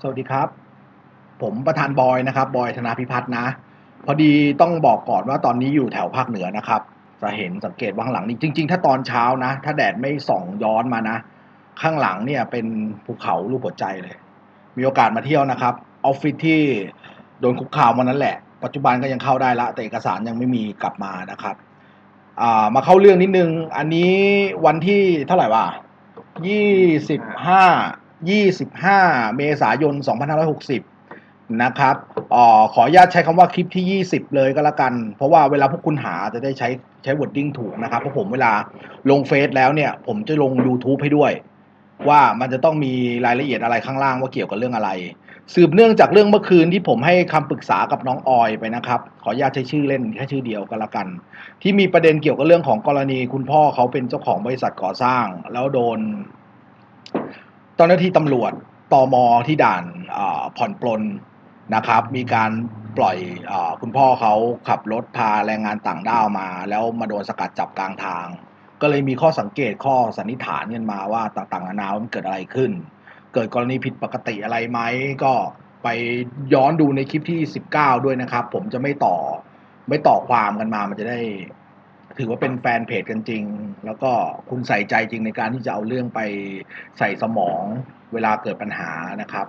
สวัสดีครับ ผมประธานบอยนะครับ บอยธนาพิพัฒน์นะ พอดีต้องบอกก่อนว่าตอนนี้อยู่แถวภาคเหนือนะครับ จะเห็นสังเกตว่าข้างหลังนี่จริง ๆ ถ้าตอนเช้านะ ถ้าแดดไม่ส่องย้อนมานะ ข้างหลังเนี่ยเป็นภูเขารูปหัวใจเลย มีโอกาสมาเที่ยวนะครับออฟฟิศที่โดนคุกคามวันนั้นแหละ ปัจจุบันก็ยังเข้าได้ละ แต่เอกสารยังไม่มีกลับมานะครับามาเข้าเรื่องนิดนึง อันนี้วันที่เท่าไหร่วะยี่สิบห้า ยี่สิบห้าเมษายนสองพันห้าร้อยหกสิบนะครับออขออนุญาตใช้คำว่าคลิปที่ยี่สิบเลยก็แล้วกัน เพราะว่าเวลาพวกคุณหาจะได้ใช้ใช้ wording ถูกนะครับ เพราะผมเวลาลงเฟซแล้วเนี่ย ผมจะลง YouTube ให้ด้วย ว่ามันจะต้องมีรายละเอียดอะไรข้างล่างว่าเกี่ยวกับเรื่องอะไร สืบเนื่องจากเรื่องเมื่อคืนที่ผมให้คำปรึกษากับน้องออยไปนะครับ ขออนุญาตใช้ชื่อเล่นแค่ชื่อเดียวก็แล้วกัน ที่มีประเด็นเกี่ยวกับเรื่องของกรณี คุณพ่อเขาเป็นเจ้าของบริษัทก่อสร้าง แล้วโดน จ้าหน้าที่ตำรวจตมที่ด่านผ่อนปลนนะครับ มีการปล่อยอคุณพ่อเขาขับรถพาแรงงานต่างด้าวมา แล้วมาโดนสกัดจับกลางทาง ก็เลยมีข้อสังเกตข้อสันนิษฐานกันมาว่าต่างๆนานาว่ามันเกิดอะไรขึ้น เกิดกรณีผิดปกติอะไรไหมก็ไปย้อนดูในคลิปที่ 19 ด้วยนะครับ ผมจะไม่ต่อไม่ต่อความกันมามันจะได้ ถือว่าเป็นแฟนเพจกันจริง แล้วก็คุณใส่ใจจริงในการที่จะเอาเรื่องไปใส่สมองเวลาเกิดปัญหานะครับ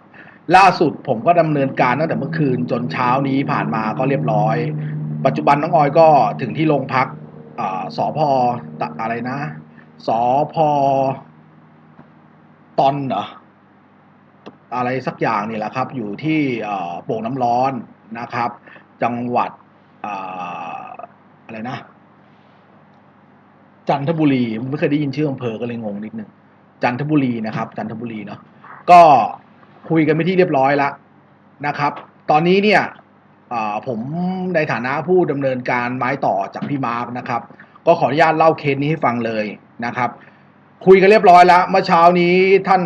ล่าสุดผมก็ดำเนินการตั้งแต่เมื่อคืนจนเช้านี้ผ่านมาก็เรียบร้อย ปัจจุบันน้องออยก็ถึงที่โรงพักอาสพตะอะไรนะสพตอนเหรออะไรสักอย่างนี่แหละครับ อยู่ที่โป่งน้ำร้อนนะครับ จังหวัดออะไรนะ จันทบุรีไม่เคยได้ยินชื่ออำเภอก็เลยงงนิดนึงจันทบุรีนะครับ จันทบุรีเนาะก็คุยกันไปที่เรียบร้อยแล้วนะครับ ตอนนี้เนี่ยผมในฐานะผู้ดำเนินการไม้ต่อจากพี่มาร์กนะครับ ก็ขออนุญาตเล่าเคสนี้ให้ฟังเลยนะครับ คุยกันเรียบร้อยแล้วเมื่อเช้านี้ท่าน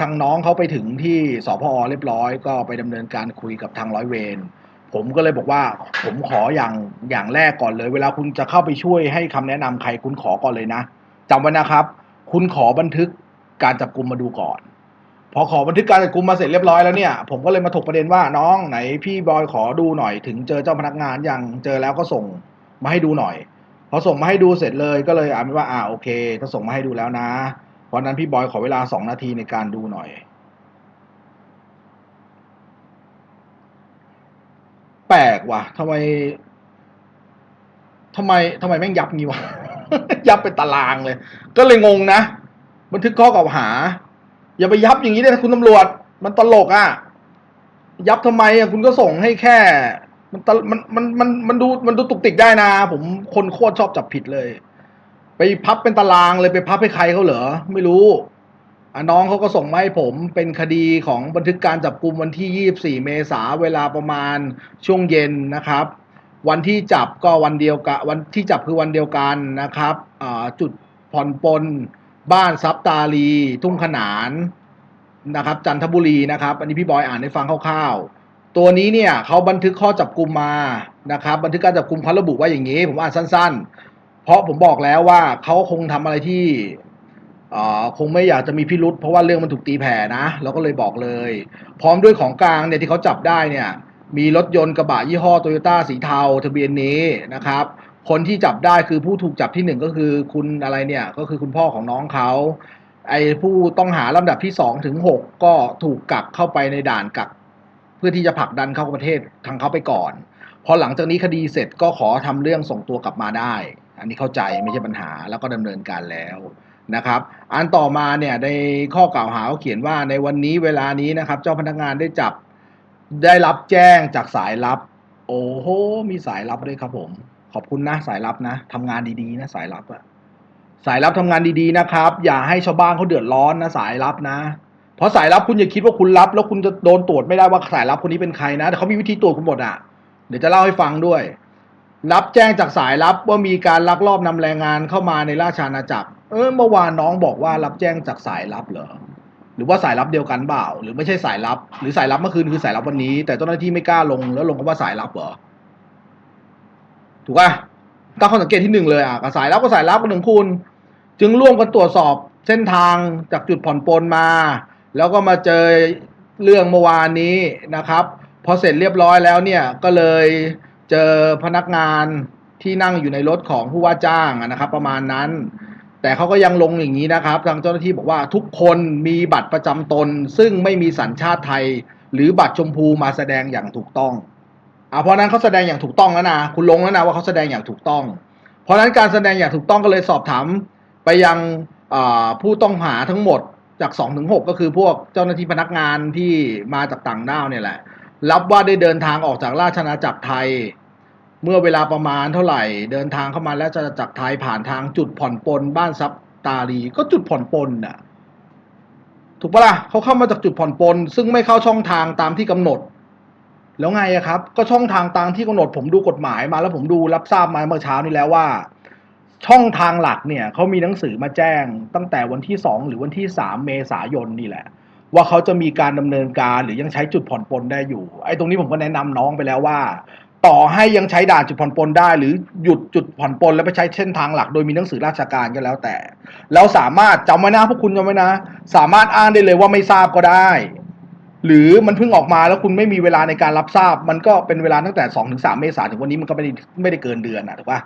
ทางน้องเขาไปถึงที่สพอเรียบร้อย ก็ไปดำเนินการคุยกับทางร้อยเวร ผมก็เลยบอกว่าผมขออย่างอย่างแรกก่อนเลย เวลาคุณจะเข้าไปช่วยให้คำแนะนำใครคุณขอก่อนเลยนะจำไว้นะครับ คุณขอบันทึกการจับกลุ่มมาดูก่อน พอขอบันทึกการจับกลุ่มมาเสร็จเรียบร้อยแล้วเนี่ย ผมก็เลยมาถกประเด็นว่าน้องไหนพี่บอยขอดูหน่อย ถึงเจอเจ้าพนักงานยังเจอแล้วก็ส่งมาให้ดูหน่อย พอส่งมาให้ดูเสร็จเลยก็เลยอ่านว่าอ่าโอเคถ้าส่งมาให้ดูแล้วนะเพราะฉะนั้นพี่บอยขอเวลาสองนาทีในการดูหน่อย แปลกว่ะทำไมทำไมทำไมแม่งยับงี้วะ ยับเป็นตารางเลย ก็เลยงงนะ บันทึกข้อกล่าวหา อย่าไปยับอย่างนี้เลยคุณตำรวจ มันตลกอะ ยับทำไมอะคุณก็ส่งให้แค่ มันตมันมันมันมันดูมันดูตุกติกได้นะ ผมคนโคตรชอบจับผิดเลย ไปพับเป็นตารางเลยไปพับให้ใครเขาเหรอ ไม่รู้ น้องเขาก็ส่งมาให้ผมเป็นคดีของบันทึกการจับกลุ่มวันที่ 24 เมษาเวลาประมาณช่วงเย็นนะครับ วันที่จับก็วันเดียวกันวันที่จับคือวันเดียวกันนะครับจุดผ่อนปลนบ้านซับตาลี ทุ่งขนานนะครับ จันทบุรีนะครับ อันนี้พี่บอยอ่านให้ฟังคร่าวๆ ตัวนี้เนี่ยเขาบันทึกข้อจับกลุ่มมานะครับ บันทึกการจับกลุ่มเขาระบุว่าอย่างนี้ ผมอ่านสั้น ๆ เพราะผมบอกแล้วว่าเขาคงทำอะไรที่ คงไม่อยากจะมีพิรุษเพราะว่าเรื่องมันถูกตีแผ่นะเราก็เลยบอกเลย พร้อมด้วยของกลางเนี่ยที่เขาจับได้เนี่ยมีรถยนต์กระบะยี่ห้อโตโยต้าสีเทาทะเบียนนี้นะครับ คนที่จับได้คือผู้ถูกจับที่หนึ่งก็คือคุณอะไรเนี่ยก็คือคุณพ่อของน้องเขาไอ้ผู้ต้องหาลำดับที่สองถึงหกก็ถูกกักเข้าไปในด่านกัก เพื่อที่จะผลักดันเข้าประเทศทางเขาไปก่อน พอหลังจากนี้คดีเสร็จก็ขอทำเรื่องส่งตัวกลับมาได้ อันนี้เข้าใจไม่ใช่ปัญหาแล้วก็ดำเนินการแล้ว นะครับ อันต่อมาเนี่ยในข้อกล่าวหาเขาเขียนว่าในวันนี้เวลานี้นะครับ เจ้าพนักงานได้จับได้รับแจ้งจากสายลับ โอ้โหมีสายลับด้วยครับผม ขอบคุณนะสายลับนะทำงานดีๆนะสายลับอะสายลับทำงานดีๆนะครับ อย่าให้ชาวบ้านเขาเดือดร้อนนะสายลับนะเพราะสายลับคุณอย่าคิดว่าคุณรับ แล้วคุณจะโดนตรวจไม่ได้ว่าสายลับคนนี้เป็นใครนะแต่เขามีวิธีตรวจคุณหมดอะเดี๋ยวจะเล่าให้ฟังด้วย รับแจ้งจากสายลับว่ามีการลักลอบนำแรงงานเข้ามาในราชอาณาจักร เออเมื่อวานน้องบอกว่ารับแจ้งจากสายลับเหรอหรือว่าสายลับเดียวกันเปล่า หรือไม่ใช่สายลับ หรือสายลับเมื่อคืนคือสายลับวันนี้ แต่เจ้าหน้าที่ไม่กล้าลงแล้วลงก็ว่าสายลับเหรอถูกป่ะตั้งข้อสังเกตที่หนึ่งเลยอะกับสายลับก็สายลับกันหนึ่งคุณ จึงร่วมกันตรวจสอบเส้นทางจากจุดผ่อนปลนมา แล้วก็มาเจอเรื่องเมื่อวานนี้นะครับ พอเสร็จเรียบร้อยแล้วเนี่ยก็เลยเจอพนักงานที่นั่งอยู่ในรถของผู้ว่าจ้างนะครับ ประมาณนั้น แต่เขาก็ยังลงอย่างนี้นะครับ ทางเจ้าหน้าที่บอกว่าทุกคนมีบัตรประจำตน ซึ่งไม่มีสัญชาติไทย หรือบัตรชมพูมาแสดงอย่างถูกต้องอ่าเพราะนั้นเขาแสดงอย่างถูกต้องแล้วนะคุณลงแล้วนะว่าเขาแสดงอย่างถูกต้อง เพราะนั้นการแสดงอย่างถูกต้องก็เลยสอบถามไปยังผู้ต้องหาทั้งหมดจาก2ถึง6ก็คือพวกเจ้าหน้าที่พนักงานที่มาจากต่างด้าวเนี่ยแหละ รับว่าได้เดินทางออกจากราชอาณาจักรไทย เมื่อเวลาประมาณเท่าไหร่ เดินทางเข้ามาแล้วจะจากไทยผ่านทางจุดผ่อนปลนบ้านซับตาลีก็จุดผ่อนปลนน่ะ ถูกปะล่ะเขาเข้ามาจากจุดผ่อนปลนซึ่งไม่เข้าช่องทางตามที่กำหนด แล้วไงครับ ก็ช่องทางตามที่กำหนด ผมดูกฎหมายมาแล้วผมดูรับทราบมาเมื่อเช้านี้แล้วว่า ช่องทางหลักเนี่ยเขามีหนังสือมาแจ้ง ตั้งแต่วันที่สองหรือวันที่สามเมษายนนี่แหละ ว่าเขาจะมีการดำเนินการหรือยังใช้จุดผ่อนปลนได้อยู่ไอ้ตรงนี้ผมก็แนะนำน้องไปแล้วว่า ต่อให้ยังใช้ด่านจุดผ่อนปลนได้ หรือหยุดจุดผ่อนปลนแล้วไปใช้เส้นทางหลัก โดยมีหนังสือราชการก็แล้วแต่เราสามารถจำไว้นะพวกคุณจำไว้นะ สามารถอ้างได้เลยว่าไม่ทราบก็ได้ หรือมันเพิ่งออกมาแล้วคุณไม่มีเวลาในการรับทราบ มันก็เป็นเวลาตั้งแต่สองถึงสามเมษายนถึงวันนี้มันก็ไม่ได้ไม่ได้เกินเดือนนะถูกปะ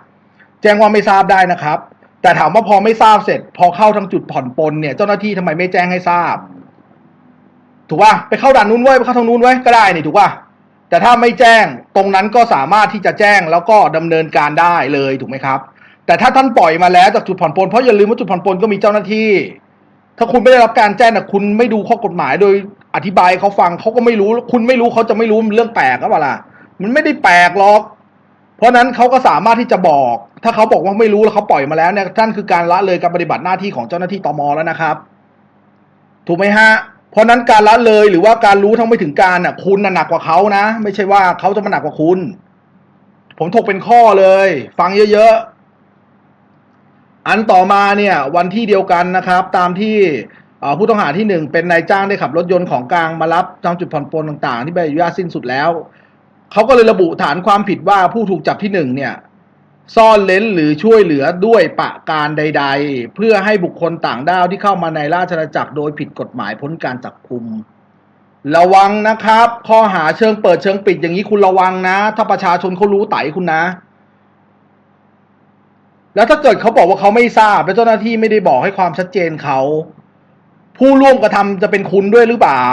แจ้งว่าไม่ทราบได้นะครับ แต่ถามว่าพอไม่ทราบเสร็จ พอเข้าทางจุดผ่อนปลนเนี่ยเจ้าหน้าที่ทำไมไม่แจ้งให้ทราบ ถูกป่ะไปเข้าด่านนู้นไว้ไปเข้าทางนู้นไว้ก็ได้นี่ถูกป่ะ แต่ถ้าไม่แจ้งตรงนั้นก็สามารถที่จะแจ้งแล้วก็ดำเนินการได้เลยถูกไหมครับ แต่ถ้าท่านปล่อยมาแล้วจากจุดผ่อนปลนเพราะอย่าลืมว่าจุดผ่อนปลนก็มีเจ้าหน้าที่ ถ้าคุณไม่ได้รับการแจ้งนะคุณไม่ดูข้อกฎหมายโดยอธิบายเขาฟังเขาก็ไม่รู้ คุณไม่รู้เขาจะไม่รู้มันเรื่องแปลกก็เปล่าล่ะมันไม่ได้แปลกหรอก เพราะฉะนั้นเขาก็สามารถที่จะบอก ถ้าเขาบอกว่าไม่รู้แล้วเขาปล่อยมาแล้วเนี่ยท่านคือการละเลยการปฏิบัติหน้าที่ของเจ้าหน้าที่ตมแล้วนะครับ ถูกไหมฮะ เพราะนั้นการละเลยหรือว่าการรู้ทั้งไม่ถึงการน่ะ คุณน่ะหนักกว่าเขานะ ไม่ใช่ว่าเขาจะมาหนักกว่าคุณ ผมถกเป็นข้อเลย ฟังเยอะๆ อันต่อมาเนี่ย วันที่เดียวกันนะครับ ตามที่ผู้ต้องหาที่หนึ่งเป็นนายจ้างได้ขับรถยนต์ของกลางมารับตามจุดผ่อนปลนต่าง ๆ ที่ใบอนุญาตสิ้นสุดแล้วเขาก็เลยระบุฐานความผิดว่าผู้ถูกจับที่หนึ่งเนี่ย ซ่อนเล้นหรือช่วยเหลือด้วยประการใด ๆ เพื่อให้บุคคลต่างด้าวที่เข้ามาในราชอาณาจักรโดยผิดกฎหมายพ้นการจับกุม ระวังนะครับ ข้อหาเชิงเปิดเชิงปิดอย่างนี้คุณระวังนะ ถ้าประชาชนเขารู้ไต่คุณนะ แล้วถ้าเกิดเขาบอกว่าเขาไม่ทราบ แล้วเจ้าหน้าที่ไม่ได้บอกให้ความชัดเจนเขาผู้ร่วมกระทำจะเป็นคุณด้วยหรือเปล่า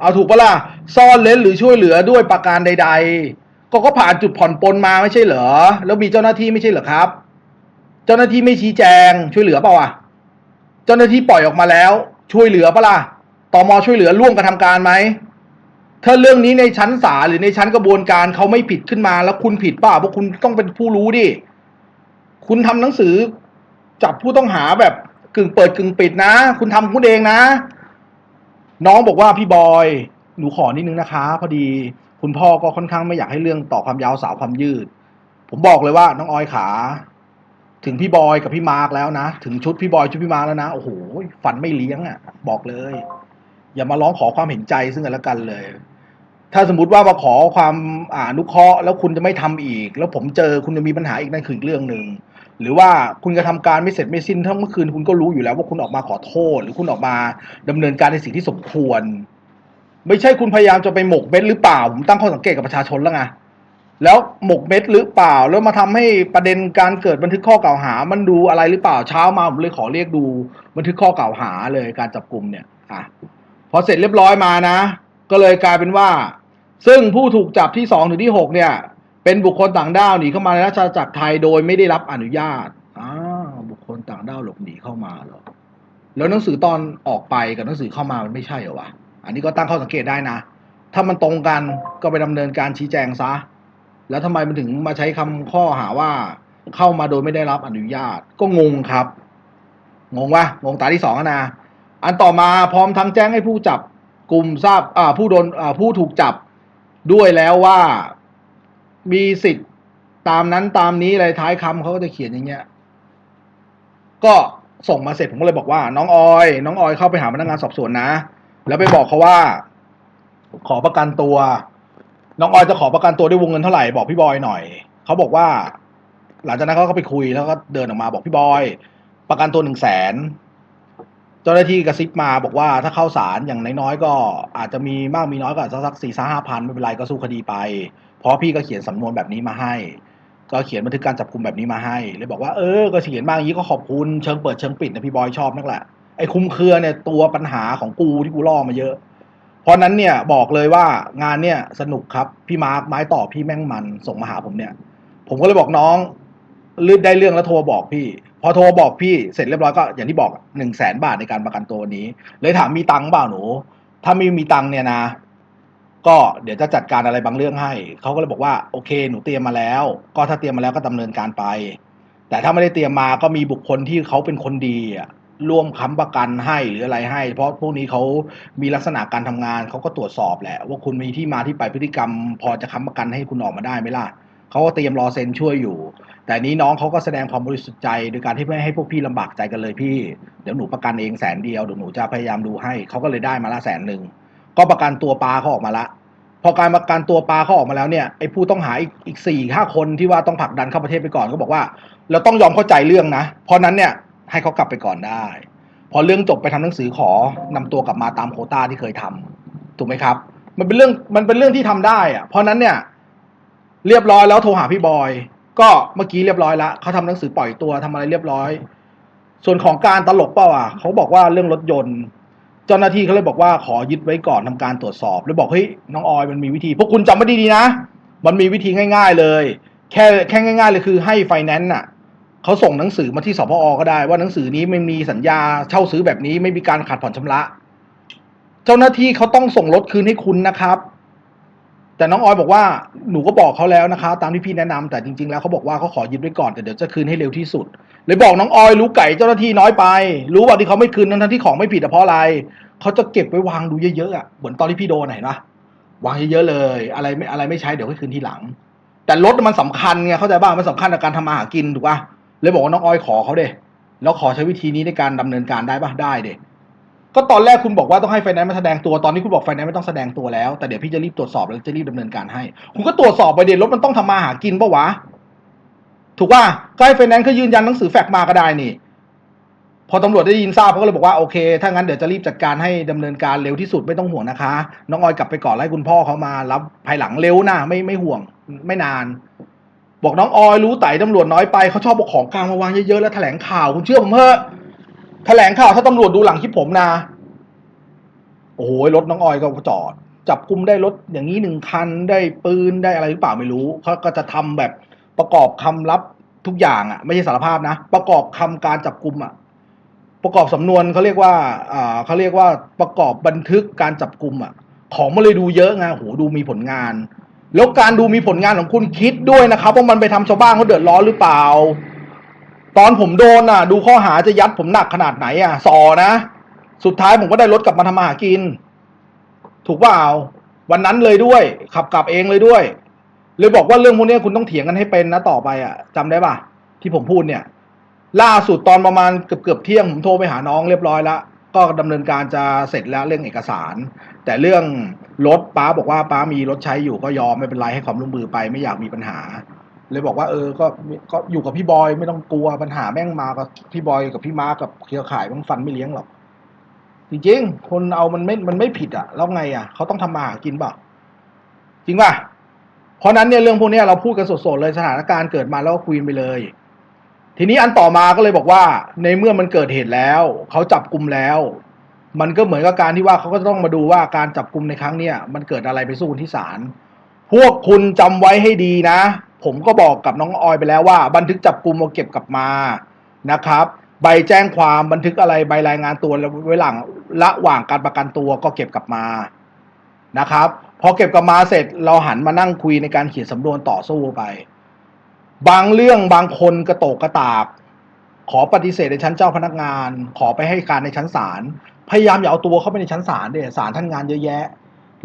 เอาถูกปะล่ะซ่อนเล้นหรือช่วยเหลือด้วยประการใด ๆ ก็ก็ผ่านจุดผ่อนปลนมาไม่ใช่เหรอ แล้วมีเจ้าหน้าที่ไม่ใช่เหรอครับ เจ้าหน้าที่ไม่ชี้แจง ช่วยเหลือเปล่าอะ เจ้าหน้าที่ปล่อยออกมาแล้ว ช่วยเหลือเปล่ะตมช่วยเหลือร่วมกระทำการไหม ถ้าเรื่องนี้ในชั้นศาลหรือในชั้นกระบวนการเขาไม่ผิดขึ้นมา แล้วคุณผิดป่าเพราะคุณต้องเป็นผู้รู้ดิ คุณทำหนังสือจับผู้ต้องหาแบบกึ่งเปิดกึ่งปิดนะ คุณทำคุณเองนะ น้องบอกว่าพี่บอย หนูขอนิดนึงนะคะ พอดี คุณพ่อก็ค่อนข้างไม่อยากให้เรื่องต่อความยาวสาวความยืด ผมบอกเลยว่าน้องออยขา ถึงพี่บอยกับพี่มาร์กแล้วนะ ถึงชุดพี่บอยชุดพี่มาร์กแล้วนะ โอ้โหฟันไม่เลี้ยงอะ บอกเลย อย่ามาร้องขอความเห็นใจซึ่งกันและกันเลย ถ้าสมมติว่ามาขอความอ่านุเคราะห์แล้วคุณจะไม่ทำอีก แล้วผมเจอคุณจะมีปัญหาอีกนั่นคืออีกเรื่องหนึ่งหรือว่าคุณกระทำการไม่เสร็จไม่สิ้นทั้งเมื่อคืนคุณก็รู้อยู่แล้วว่าคุณออกมาขอโทษ หรือคุณออกมาดำเนินการในสิ่งที่สมควร ไม่ใช่คุณพยายามจะไปหมกเม็ดหรือเปล่า ผมตั้งข้อสังเกตกับประชาชนแล้วไงแล้วหมกเม็ดหรือเปล่า แล้วมาทำให้ประเด็นการเกิดบันทึกข้อกล่าวหา มันดูอะไรหรือเปล่าเช้ามาผมเลยขอเรียกดูบันทึกข้อกล่าวหาเลยการจับกลุ่มเนี่ยอะพอเสร็จเรียบร้อยมานะ ก็เลยกลายเป็นว่า ซึ่งผู้ถูกจับที่สองถึงที่หกเนี่ย เป็นบุคคลต่างด้าวหนีเข้ามาในราชอาณาจักรไทยโดยไม่ได้รับอนุญาตอ้าบุคคลต่างด้าวหลบหนีเข้ามาเหรอแล้วหนังสือตอนออกไปกับหนังสือเข้ามามันไม่ใช่เหรอวะ อันนี้ก็ตั้งข้อสังเกตได้นะ ถ้ามันตรงกันก็ไปดำเนินการชี้แจงซะ แล้วทำไมมันถึงมาใช้คำข้อหาว่าเข้ามาโดยไม่ได้รับอนุญาต ก็งงครับ งงวะงงตาที่สองนะ อันต่อมาพร้อมทั้งแจ้งให้ผู้จับกลุ่มทราบผู้โดนผู้ถูกจับด้วยแล้วว่ามีสิทธิ์ตามนั้นตามนี้อะไรท้ายคำเขาก็จะเขียนอย่างเงี้ย ก็ส่งมาเสร็จผมก็เลยบอกว่า น้องออย น้องออยเข้าไปหาพนักงานสอบสวนนะ แล้วไปบอกเขาว่า ขอประกันตัว น้องออยจะขอประกันตัวด้วยวงเงินเท่าไหร่บอกพี่บอยหน่อยเขาบอกว่า หลังจากนั้นเขาก็ไปคุยแล้วก็เดินออกมาบอกพี่บอย ประกันตัวหนึ่งแสนเจ้าหน้าที่กระซิบมาบอกว่าถ้าเข้าศาลอย่างน้อยๆก็ อาจจะมีมากมีน้อยก็สักสี่ห้าพันไม่เป็นไรก็สู้คดีไป เพราะพี่ก็เขียนสำนวนแบบนี้มาให้ ก็เขียนบันทึกการจับกลุ่มแบบนี้มาให้เลยบอกว่าเออก็เขียนมาอย่างนี้ก็ขอบคุณเชิงเปิดเชิงปิดนะพี่บอยชอบนักแหละ ไอ้คุมเครือเนี่ยตัวปัญหาของกูที่กูล่อมาเยอะ เพราะนั้นเนี่ยบอกเลยว่างานเนี่ยสนุกครับพี่มาร์คไม้ต่อพี่แม่งมันส่งมาหาผมเนี่ย ผมก็เลยบอกน้องลืดได้เรื่องแล้วโทรบอกพี่ พอโทรบอกพี่เสร็จเรียบร้อยก็อย่างที่บอกหนึ่งแสนบาทในการประกันตัวนี้ เลยถามมีตังค์เปล่าหนู ถ้าไม่มีตังค์เนี่ยนะ ก็เดี๋ยวจะจัดการอะไรบางเรื่องให้ เขาก็เลยบอกว่าโอเค หนูเตรียมมาแล้ว ก็ถ้าเตรียมมาแล้วก็ดำเนินการไป แต่ถ้าไม่ได้เตรียมมาก็มีบุคคลที่เขาเป็นคนดีอะ ร่วมค้ำประกันให้หรืออะไรให้ เพราะพวกนี้เขามีลักษณะการทำงานเขาก็ตรวจสอบแหละ ว่าคุณมีที่มาที่ไปพฤติกรรม พอจะค้ำประกันให้คุณออกมาได้ไหมล่ะเขาก็เตรียมรอเซ็นช่วยอยู่ แต่นี้น้องเขาก็แสดงความบริสุทธิ์ใจโดยการที่ไม่ให้พวกพี่ลำบากใจกันเลยพี่เดี๋ยวหนูประกันเองแสนเดียวเดี๋ยวหนูจะพยายามดูให้เขาก็เลยได้มาละแสนหนึ่งก็ประกันตัวปลาเขาออกมาละพอการประกันตัวปลาเขาออกมาแล้วเนี่ยไอ้ผู้ต้องหาอีกอีกสี่ห้าคนที่ว่าต้องผลักดันเข้าประเทศไปก่อนก็บอกว่า เราต้องยอมเข้าใจเรื่องนะเพราะนั้นเนี่ย ให้เขากลับไปก่อนได้ พอเรื่องจบไปทำหนังสือขอนำตัวกลับมาตามโคต้าที่เคยทำถูกไหมครับ มันเป็นเรื่องมันเป็นเรื่องที่ทำได้อะเพราะนั้นเนี่ย เรียบร้อยแล้วโทรหาพี่บอย ก็เมื่อกี้เรียบร้อยละเขาทำหนังสือปล่อยตัวทำอะไรเรียบร้อย ส่วนของการตลกเปล่าอะเขาบอกว่าเรื่องรถยนต์เจ้าหน้าที่เขาเลยบอกว่าขอยึดไว้ก่อนทำการตรวจสอบเลยบอกเฮ้ยน้องออยมันมีวิธี พวกคุณจำไว้ดีๆนะ มันมีวิธีง่าย ๆเลย แค่แค่ง่าย ๆ เลยคือให้ไฟแนนซ์น่ะ เขาส่งหนังสือมาที่สพอก็ได้ว่าหนังสือนี้ไม่มีสัญญาเช่าซื้อแบบนี้ไม่มีการขาดผ่อนชำระ เจ้าหน้าที่เขาต้องส่งรถคืนให้คุณนะครับ แต่น้องออยบอกว่าหนูก็บอกเขาแล้วนะคะ ตามที่พี่แนะนำแต่จริงๆแล้วเขาบอกว่าเขาขอยึดไว้ก่อนแต่เดี๋ยวจะคืนให้เร็วที่สุดเลยบอกน้องออยรู้ไก่เจ้าหน้าที่น้อยไป รู้ว่าที่เขาไม่คืนทั้งที่ของไม่ผิดอะเพราะอะไรเขาจะเก็บไว้วางดูเยอะๆอะเหมือนตอนที่พี่โดนอะเห็นะวางเยอะๆเลย อะไรไม่อะไรไม่ใช้เดี๋ยวให้คืนทีหลัง แต่รถมันสำคัญไงเข้าใจบ้างมันสำคัญกับการทำมาหากินถูกปะ เลยบอกว่าน้องออยขอเขาเดแล้วขอใช้วิธีนี้ในการดำเนินการได้ปะได้เด้ก็ตอนแรกคุณบอกว่าต้องให้ไฟแนนซ์มาแสดงตัวตอนนี้คุณบอกไฟแนนซ์ไม่ต้องแสดงตัวแล้วแต่เดี๋ยวพี่จะรีบตรวจสอบแล้วจะรีบดำเนินการให้ คุณก็ตรวจสอบไปเดี๋ยวรถมันต้องทำมาหากินปะวะ ถูกป่ะก็ให้ไฟแนนซ์เขายืนยันหนังสือแฟกซ์มาก็ได้นี่พอตำรวจได้ยินทราบเขาก็เลยบอกว่าโอเค ถ้างั้นเดี๋ยวจะรีบจัดการให้ดำเนินการเร็วที่สุดไม่ต้องห่วงนะคะ น้องออยกลับไปก่อนแล้วให้คุณพ่อเขามารับภายหลังเร็วนะไม่ไม่ห่วงไม่นาน บอกน้องออยรู้ไต่ตำรวจน้อยไปเขาชอบเอาของกลางมาวางเยอะๆแล้วแถลงข่าวคุณเชื่อผมเถอะแถลงข่าวถ้าตำรวจดูหลังคลิปผมนะโอ้โหรถน้องออยก็จอด จับกุมได้รถอย่างนี้หนึ่งคันได้ปืนได้อะไรหรือเปล่าไม่รู้เขาก็จะทำแบบประกอบคำรับทุกอย่างอะ ไม่ใช่สารภาพนะ ประกอบคำการจับกุมอะ ประกอบสำนวนเขาเรียกว่าอ่าเขาเรียกว่าประกอบบันทึกการจับกุมอะ ของมันเลยดูเยอะไงโหดูมีผลงาน แล้วการดูมีผลงานของคุณคิดด้วยนะครับว่ามันไปทำชาวบ้านเขาเดือดร้อนหรือเปล่า ตอนผมโดนอะ ดูข้อหาจะยัดผมหนักขนาดไหนอะสอนะ สุดท้ายผมก็ได้รถกลับมาทำมาหากิน ถูกเปล่าวันนั้นเลยด้วย ขับกลับเองเลยด้วยเลยบอกว่าเรื่องพวกนี้คุณต้องเถียงกันให้เป็นนะต่อไปอะจำได้ป่ะ ที่ผมพูดเนี่ย ล่าสุดตอนประมาณเกือบเกือบเที่ยงผมโทรไปหาน้องเรียบร้อยแล้วก็ดำเนินการจะเสร็จแล้วเรื่องเอกสาร แต่เรื่อง รถป้าบอกว่าป้ามีรถใช้อยู่ก็ยอมไม่เป็นไรให้ความร่วมมือไปไม่อยากมีปัญหา เลยบอกว่าเออก็ก็อยู่กับพี่บอยไม่ต้องกลัวปัญหาแม่งมากับพี่บอยกับพี่มาร์คกับเครือข่ายมันฟันไม่เลี้ยงหรอกจริงๆคนเอามันไม่มันไม่ผิดอะแล้วไงอะเขาต้องทำมาหากินเปล่าจริงป่ะเพราะนั้นเนี่ยเรื่องพวกนี้เราพูดกันสดๆเลยสถานการณ์เกิดมาแล้วก็คุยไปเลย ทีนี้อันต่อมาก็เลยบอกว่า ในเมื่อมันเกิดเหตุแล้วเขาจับกลุ่มแล้ว มันก็เหมือนกับการที่ว่าเขาก็ต้องมาดูว่าการจับกลุ่มในครั้งเนี้ยมันเกิดอะไรไปสู้ที่ศาลพวกคุณจำไว้ให้ดีนะ ผมก็บอกกับน้องออยไปแล้วว่า บันทึกจับกลุ่มเอาเก็บกลับมานะครับ ใบแจ้งความบันทึกอะไรใบรายงานตัวแล้วไว้หลังระหว่างการประกันตัวก็เก็บกลับมานะครับพอเก็บกลับมาเสร็จเราหันมานั่งคุยในการเขียนสำนวนต่อสู้ไป บางเรื่องบางคนกระโตกกระตากขอปฏิเสธในชั้นเจ้าพนักงาน ขอไปให้การในชั้นศาล พยายามอย่าเอาตัวเข้าไปในชั้นศาลเดี๋ยศาลท่านงานเยอะแยะ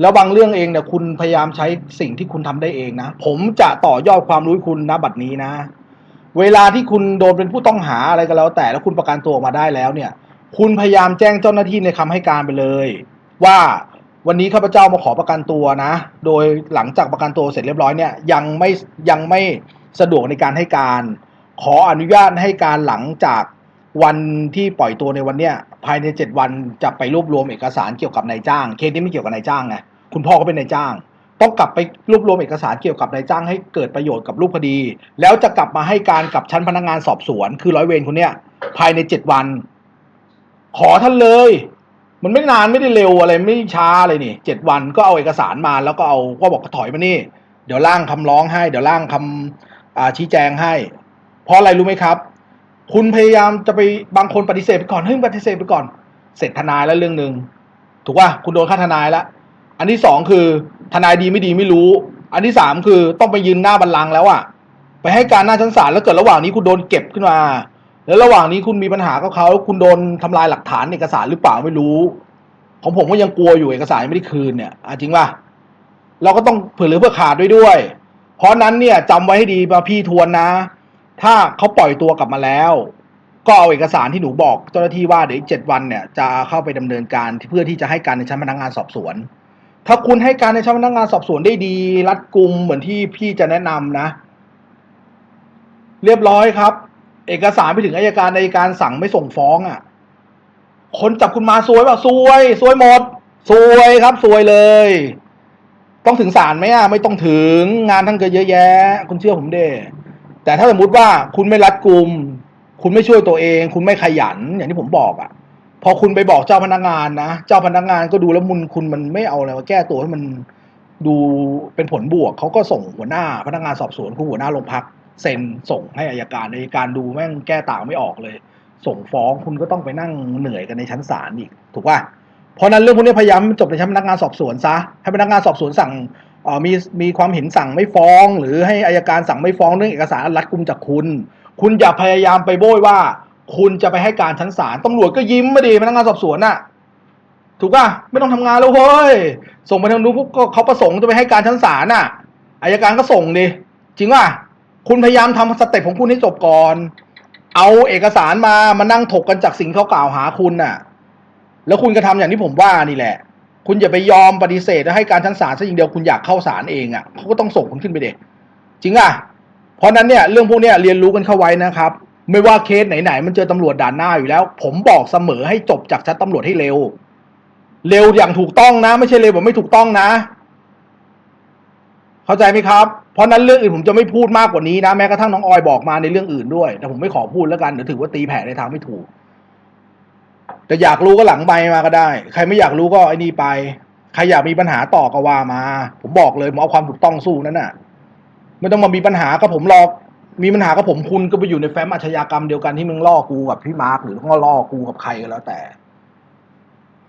แล้วบางเรื่องเองเนี่ยคุณพยายามใช้สิ่งที่คุณทำได้เองนะ ผมจะต่อยอดความรู้คุณนะบัดนี้นะ เวลาที่คุณโดนเป็นผู้ต้องหาอะไรก็แล้ว แต่แล้วคุณประกันตัวออกมาได้แล้วเนี่ย คุณพยายามแจ้งเจ้าหน้าที่ในคำให้การไปเลย ว่าวันนี้ข้าพเจ้ามาขอประกันตัวนะ โดยหลังจากประกันตัวเสร็จเรียบร้อยเนี่ยยังไม่ยังไม่สะดวกในการให้การ ขออนุญาตให้การหลังจากวันที่ปล่อยตัวในวันเนี้ย ภายในเจ็ดวันจะไปรวบรวมเอกสารเกี่ยวกับนายจ้าง เคสนี้ไม่เกี่ยวกับนายจ้างไงคุณพ่อก็เป็นนายจ้าง ต้องกลับไปรวบรวมเอกสารเกี่ยวกับนายจ้างให้เกิดประโยชน์กับรูปคดี แล้วจะกลับมาให้การกับชั้นพนักงานสอบสวน คือร้อยเวรคนเนี้ยภายในเจ็ดวัน ขอท่านเลย มันไม่นานไม่ได้เร็วอะไรไม่ช้าเลยนี่เจ็ดวันก็เอาเอกสารมา แล้วก็เอาก็บอกถอยมานี่ เดี๋ยวร่างคำร้องให้ เดี๋ยวร่างคำอ่าชี้แจงให้ เพราะอะไรรู้ไหมครับ คุณพยายามจะไปบางคนปฏิเสธไปก่อนเฮ้ยปฏิเสธไปก่อน เสร็จทนายแล้วเรื่องหนึ่งถูกป่ะคุณโดนค่าทนายแล้วอันที่สองคือทนายดีไม่ดีไม่รู้ อันที่สามคือต้องไปยืนหน้าบัลลังก์แล้วอะไปให้การหน้าชั้นศาลแล้วเกิดระหว่างนี้คุณโดนเก็บขึ้นมา แล้วระหว่างนี้คุณมีปัญหากับเขาคุณโดนทำลายหลักฐานเอกสารหรือเปล่าไม่รู้ ของผมก็ยังกลัวอยู่เอกสารยังไม่ได้คืนเนี่ยจริงป่ะเราก็ต้องเผื่อเหลือเพื่อขาดด้วยด้วย เพราะนั้นเนี่ยจำไว้ให้ดีมาพี่ทวนนะ ถ้าเขาปล่อยตัวกลับมาแล้ว ก็เอาเอกสารที่หนูบอกเจ้าหน้าที่ว่าเดี๋ยวอีกเจ็ดวันเนี่ยจะเข้าไปดำเนินการเพื่อที่จะให้การในชั้นพนักงานสอบสวน ถ้าคุณให้การในชั้นพนักงานสอบสวนได้ดี รัดกุมเหมือนที่พี่จะแนะนำนะ เรียบร้อยครับ เอกสารไปถึงอายการอายการสั่งไม่ส่งฟ้องอะ่ะ คนจับคุณมาซวยเปล่าซวยซวยหมดซวยครับซวยเลย ต้องถึงศาลไหมอะไม่ต้องถึงงานทั้งเกินเยอะแยะ คุณเชื่อผมเด้ แต่ถ้าสมมติว่าคุณไม่รัดกุม คุณไม่ช่วยตัวเอง คุณไม่ขยัน อย่างที่ผมบอกอะ พอคุณไปบอกเจ้าพนักงานนะ เจ้าพนักงานก็ดูแล้วมุนคุณมันไม่เอาอะไรมาแก้ตัวให้มันดูเป็นผลบวก เขาก็ส่งหัวหน้าพนักงานสอบสวนคือหัวหน้าโรงพักเซ็นส่งให้อายการอายการดูแม่งแก้ต่างไม่ออกเลย ส่งฟ้องคุณก็ต้องไปนั่งเหนื่อยกันในชั้นศาลอีก ถูกป่ะเพราะนั้นเรื่องพวกนี้พยายามจบในชั้นพนักงานสอบสวนซะให้พนักงานสอบสวนสั่ง มีมีความเห็นสั่งไม่ฟ้อง หรือให้อายการสั่งไม่ฟ้องเรื่องเอกสารรัดกุมจากคุณ คุณอย่าพยายามไปโบยว่า คุณจะไปให้การชั้นศาลตำรวจก็ยิ้มมาดีพนักงานสอบสวนน่ะ ถูกป่ะไม่ต้องทำงานแล้วเว้ยส่งไปทางนู้นปุ๊บก็เขาประสงค์จะไปให้การชั้นศาลน่ะอายการก็ส่งดิจริงป่ะคุณพยายามทำสเต็ปของคุณให้จบก่อน เอาเอกสารมามานั่งถกกันจากสิ่งเขากล่าวหาคุณน่ะ แล้วคุณก็ทำอย่างที่ผมว่านี่แหละ คุณอย่าไปยอมปฏิเสธแล้วให้การชั้นศาลซะอย่างเดียวคุณอยากเข้าศาลเองอะเขาก็ต้องส่งคุณขึ้นไปเด็กจริงอะเพราะนั้นเนี่ยเรื่องพวกเนี้ยเรียนรู้กันเข้าไว้นะครับ ไม่ว่าเคสไหนๆมันเจอตำรวจด่านหน้าอยู่แล้ว ผมบอกเสมอให้จบจากชั้นตำรวจให้เร็ว เร็วอย่างถูกต้องนะ ไม่ใช่เร็วแบบไม่ถูกต้องนะ เข้าใจไหมครับ เพราะนั้นเรื่องอื่นผมจะไม่พูดมากกว่านี้นะแม้กระทั่งน้องออยบอกมาในเรื่องอื่นด้วย แต่ผมไม่ขอพูดแล้วกันเดี๋ยวถือว่าตีแผ่ในทางไม่ถูก แต่อยากรู้ก็หลังใบมาก็ได้ ใครไม่อยากรู้ก็ไอ้นี่ไป ใครอยากมีปัญหาต่อก็ว่ามา ผมบอกเลยผมเอาความถูกต้องสู้นั่นน่ะ ไม่ต้องมามีปัญหากับผมหรอก มีปัญหากับผมคุณก็ไปอยู่ในแฟ้มอาชญากรรมเดียวกันที่มึงล่อกูกับพี่มาร์คหรือก็ล่อกูกับใครก็แล้วแต่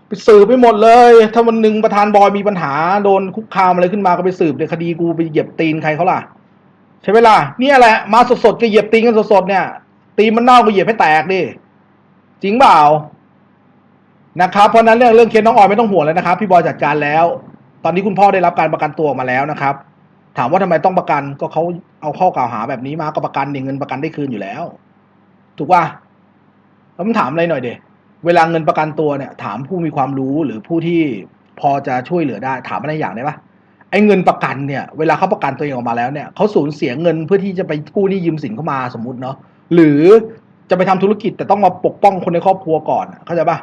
ไปสืบไปหมดเลย ถ้าวันหนึ่งประธานบอยมีปัญหาโดนคุกคามอะไรขึ้นมาก็ไปสืบในคดีกูไปเหยียบตีนใครเขาล่ะใช่ไหมล่ะเนี่ยแหละมาสดๆก็เหยียบตีนกันสดๆเนี่ย ตีนมันเน่าก็เหยียบให้แตกดิจริงเปล่า นะครับเพราะนั้นเรื่องเรื่องเคสน้องออยไม่ต้องห่วงเลยนะครับ พี่บอยจัดการแล้ว ตอนนี้คุณพ่อได้รับการประกันตัวออกมาแล้วนะครับ ถามว่าทำไมต้องประกันก็เขาเอาข้อกล่าวหาแบบนี้มาก็ประกันเนี่ยเงินประกันได้คืนอยู่แล้ว ถูกป่ะแล้วผมถามอะไรหน่อยเดเวลาเงินประกันตัวเนี่ย ถามผู้มีความรู้หรือผู้ที่พอจะช่วยเหลือได้ ถามอะไรอย่างได้ปะไอ้เงินประกันเนี่ย เวลาเขาประกันตัวเองออกมาแล้วเนี่ยเขาสูญเสียเงินเพื่อที่จะไปกู้หนี้ยืมสินเข้ามาสมมติเนาะหรือจะไปทำธุรกิจแต่ต้องมาปกป้องคนในครอบครัวก่อนเข้าใจปะ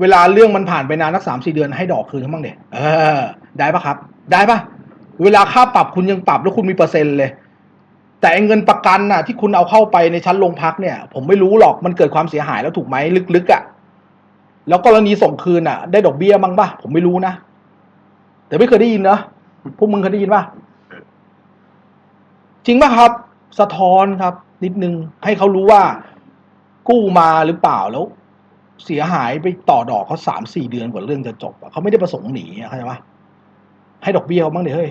เวลาเรื่องมันผ่านไปนานสักสามสี่เดือนให้ดอกคืนเขาบ้างเด็เออ ได้ปะครับ ได้ปะเวลาค่าปรับคุณยังปรับแล้วคุณมีเปอร์เซ็นต์เลย แต่เงินประกันน่ะ ที่คุณเอาเข้าไปในชั้นโรงพักเนี่ย ผมไม่รู้หรอกมันเกิดความเสียหายแล้วถูกไหมลึกๆอะ่ะ แล้วกรณีส่งคืนอะ ได้ดอกเบี้ยบ้างปะผมไม่รู้นะแต่ไม่เคยได้ยินเนาะพวกมึงเคยได้ยินปะจริงปะครับ สะท้อนครับ นิดนึงให้เขารู้ว่ากู้มาหรือเปล่าแล้ว เสียหายไปต่อดอกเขาสามสี่เดือนกว่าเรื่องจะจบอะเขาไม่ได้ประสงค์หนีอะเข้าใจปะให้ดอกเบี้ยเขาบ้างเดี๋ยวเฮ้ย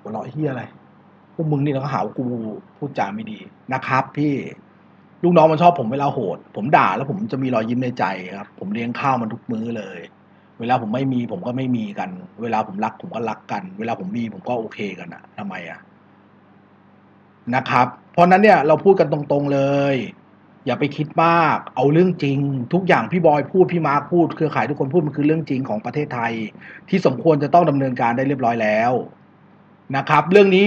หัวเราะเฮียอะไรพวกมึงนี่เราก็หาว่ากูพูดจาไม่ดีนะครับ พี่ลูกน้องมันชอบผมเวลาโหด ผมด่าแล้วผมจะมีรอยยิ้มในใจครับ ผมเลี้ยงข้าวมันทุกมื้อเลย เวลาผมไม่มีผมก็ไม่มีกัน เวลาผมรักผมก็รักกัน เวลาผมมีผมก็โอเคกันอะทำไมอะนะครับ เพราะนั้นเนี่ยเราพูดกันตรงๆเลย อย่าไปคิดมาก เอาเรื่องจริง ทุกอย่างพี่บอยพูดพี่มาร์คพูด เครือข่ายทุกคนพูดมันคือเรื่องจริงของประเทศไทย ที่สมควรจะต้องดำเนินการได้เรียบร้อยแล้วนะครับ เรื่องนี้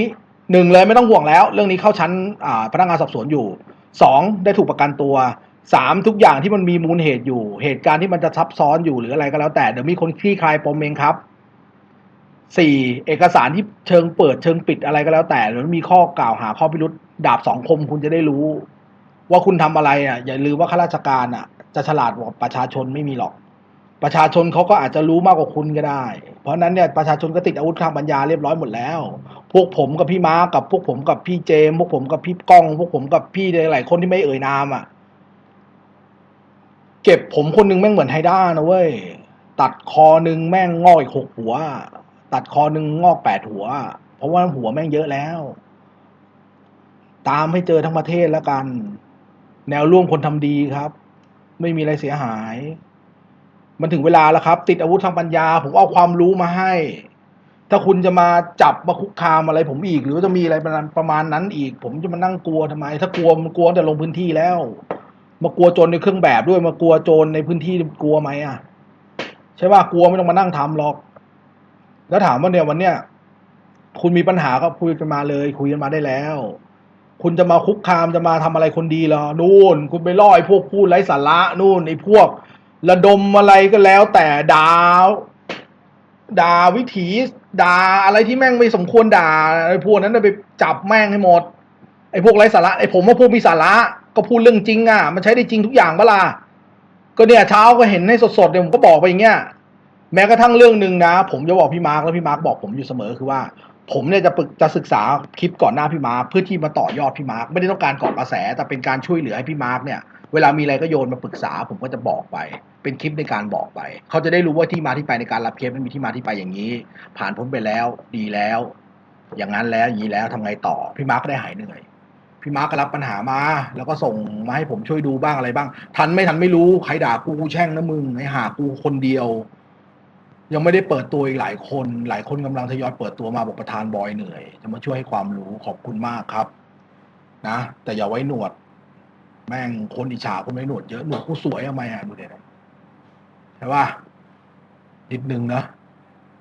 หนึ่งเลยไม่ต้องห่วงแล้ว เรื่องนี้เข้าชั้นพนักงานสอบสวนอยู่สองได้ถูกประกันตัวสามทุกอย่างที่มันมีมูลเหตุอยู่ เหตุการณ์ที่มันจะซับซ้อนอยู่หรืออะไรก็แล้วแต่เดี๋ยวมีคนคลี่คลายปมเองครับสี่เอกสารที่เชิงเปิดเชิงปิดอะไรก็แล้วแต่เดี๋ยวมีข้อกล่าวหาข้อพิรุษดาบสองคมคุณจะได้รู้ ว่าคุณทำอะไรอะอย่าลืมว่าข้าราชการอะ จะฉลาดกว่าประชาชนไม่มีหรอก ประชาชนเขาก็อาจจะรู้มากกว่าคุณก็ได้ เพราะนั้นเนี่ยประชาชนก็ติดอาวุธทางปัญญาเรียบร้อยหมดแล้ว พวกผมกับพี่ม้ากับพวกผมกับพี่เจมพวกผมกับพี่ก้อง พวกผมกับพี่หลายๆคนที่ไม่เอ่ยนามอะ เก็บผมคนหนึงแม่งเหมือนไฮด้านะเว้ยตัดคอหนึ่งแม่งงอกอีกหกหัว ตัดคอหนึ่งงอกแปดหัว เพราะว่าหัวแม่งเยอะแล้ว ตามให้เจอทั้งประเทศแล้วกัน แนวร่วมคนทำดีครับ ไม่มีอะไรเสียหาย มันถึงเวลาแล้วครับ ติดอาวุธทางปัญญา ผมเอาความรู้มาให้ ถ้าคุณจะมาจับมาคุกคามอะไร ผมอีก หรือว่าจะมีอะไรประมาณนั้นอีก ผมจะมานั่งกลัวทำไม ถ้ากลัวมันกลัวแต่ลงพื้นที่แล้ว มากลัวโจรในเครื่องแบบด้วยมากลัวโจรในพื้นที่กลัวไหมอะใช่ป่ะกลัวไม่ต้องมานั่งทำหรอก แล้วถามว่าเนี่ยวันเนี้ยคุณมีปัญหาก็คุยกันมาเลย คุยกันมาได้แล้ว คุณจะมาคุกคามจะมาทำอะไรคนดีเหรอนู่น คุณไปล่อไอ้พวกพูดไร้สาระนู่นไอ้พวก ระดมอะไรก็แล้ว แต่ดาวด่าวิถีด่าอะไรที่แม่งไม่สมควรด่าไอ้พวกนั้นไปจับแม่งให้หมดไอ้พวกไร้สาระไอ้ผมว่าพวกมีสาระก็พูดเรื่องจริงอะ มันใช้ได้จริงทุกอย่างเปะล่าก็เนี่ยเช้าก็เห็นให้สดๆเนี่ยผมก็บอกไปอย่างเงี้ยแม้กระทั่งเรื่องหนึ่งนะ ผมจะบอกพี่มาร์คแล้วพี่มาร์คบอกผมอยู่เสมอคือว่า ผมเนี่ยจะปรึกจะศึกษาคลิปก่อนหน้าพี่มาร์คเพื่อที่มาต่อยอดพี่มาร์คไม่ได้ต้องการกาะกระแส แต่เป็นการช่วยเหลือให้พี่มาร์คเนี่ยเวลามีอะไรก็โยนมาปรึกษา ผมก็จะบอกไป เป็นคลิปในการบอกไป เขาจะได้รู้ว่าที่มาที่ไปในการรับเคสมันมีที่มาที่ไปอย่างนี้ ผ่านพ้นไปแล้ว ดีแล้ว อย่างนั้นแล้วอย่างนี้แล้วทำไงต่อพี่มาร์คก็ได้หายเหนื่อยพี่มาร์คก็รับปัญหามา แล้วก็ส่งมาให้ผมช่วยดูบ้างอะไรบ้าง ทันไม่ทันไม่รู้ใครด่ากูกูแช่งนะมึงไอ้หากูคนเดียว ยังไม่ได้เปิดตัวอีกหลายคน หลายคนกำลังทยอยเปิดตัวมาบอกประธานบอยเหนื่อย จะมาช่วยให้ความรู้ขอบคุณมากครับ นะ แต่อย่าไว้หนวด แม่งคนอิจฉาคนไว้หนวดเยอะหนวดกูสวยทำไมอะดูเด็ดใช่ป่ะนิดนึงนะ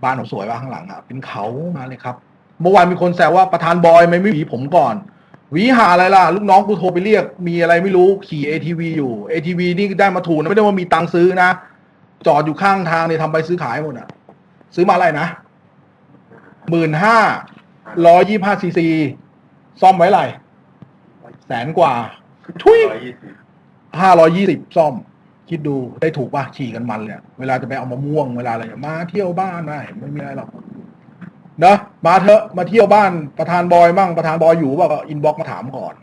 บ้านผมสวยป่ะข้างหลังอะเป็นเขามาเลยครับ เมื่อวานมีคนแซวว่าประธานบอยไม่ไม่หวีผมก่อนหวีหาอะไรล่ะ ลูกน้องกูโทรไปเรียก มีอะไรไม่รู้ขี่ ATV อยู่ ATV นี่ได้มาถูกนะไม่ได้ว่ามีตังค์ซื้อนะ จอดอยู่ข้างทางเนี่ยทำไปซื้อขายหมดอะ ซื้อมาอะไรนะหมื่นห้าร้อยยี่ห้าซีซีซ่อมไว้ไรแสนกว่า ทุยห้าร้อยี่สิบซ่อม คิดดูได้ถูกป่ะขี่กันมันเลยเวลาจะไปเอามะม่วงเวลาอะไรมาเที่ยวบ้านได้ไม่มีอะไรหรอกเนอะมาเถอะมาเที่ยวบ้านประธานบอยมั่งประธานบอยอยู่เปล่าก็อินบ็อกมาถามก่อน